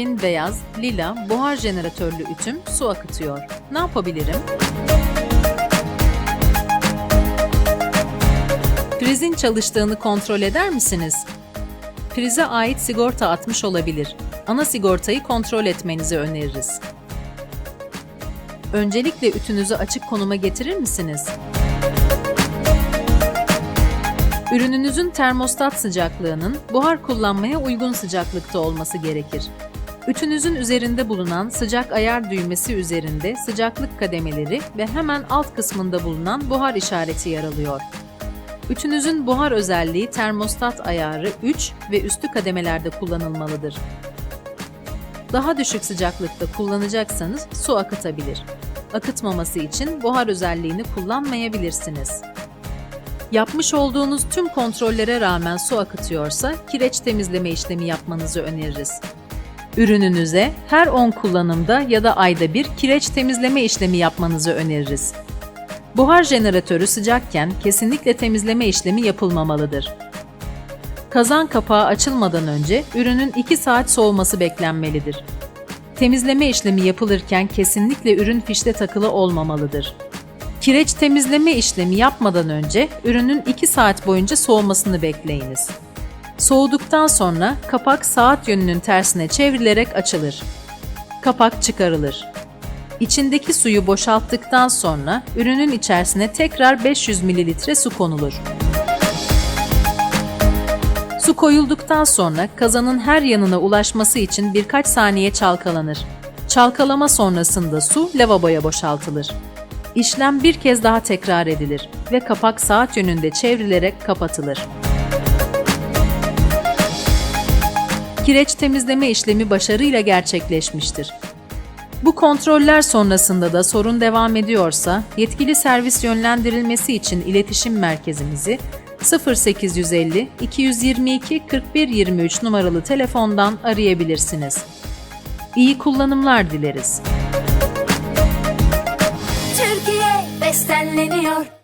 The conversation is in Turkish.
kabin beyaz, lila, buhar jeneratörlü ütüm su akıtıyor. Ne yapabilirim? Prizin çalıştığını kontrol eder misiniz? Prize ait sigorta atmış olabilir. Ana sigortayı kontrol etmenizi öneririz. Öncelikle ütünüzü açık konuma getirir misiniz? Ürününüzün termostat sıcaklığının buhar kullanmaya uygun sıcaklıkta olması gerekir. Ütünüzün üzerinde bulunan sıcak ayar düğmesi üzerinde sıcaklık kademeleri ve hemen alt kısmında bulunan buhar işareti yer alıyor. Ütünüzün buhar özelliği termostat ayarı 3 ve üstü kademelerde kullanılmalıdır. Daha düşük sıcaklıkta kullanacaksanız su akıtabilir. Akıtmaması için buhar özelliğini kullanmayabilirsiniz. Yapmış olduğunuz tüm kontrollere rağmen su akıtıyorsa kireç temizleme işlemi yapmanızı öneririz. Ürününüze her 10 kullanımda ya da ayda bir kireç temizleme işlemi yapmanızı öneririz. Buhar jeneratörü sıcakken kesinlikle temizleme işlemi yapılmamalıdır. Kazan kapağı açılmadan önce ürünün 2 saat soğuması beklenmelidir. Temizleme işlemi yapılırken kesinlikle ürün fişte takılı olmamalıdır. Kireç temizleme işlemi yapmadan önce ürünün 2 saat boyunca soğumasını bekleyiniz. Soğuduktan sonra kapak saat yönünün tersine çevrilerek açılır. Kapak çıkarılır. İçindeki suyu boşalttıktan sonra ürünün içerisine tekrar 500 ml su konulur. Su koyulduktan sonra kazanın her yanına ulaşması için birkaç saniye çalkalanır. Çalkalama sonrasında su lavaboya boşaltılır. İşlem bir kez daha tekrar edilir ve kapak saat yönünde çevrilerek kapatılır. Kireç temizleme işlemi başarıyla gerçekleşmiştir. Bu kontroller sonrasında da sorun devam ediyorsa yetkili servis yönlendirilmesi için iletişim merkezimizi 0850 222 41 23 numaralı telefondan arayabilirsiniz. İyi kullanımlar dileriz. Türkiye bestenleniyor.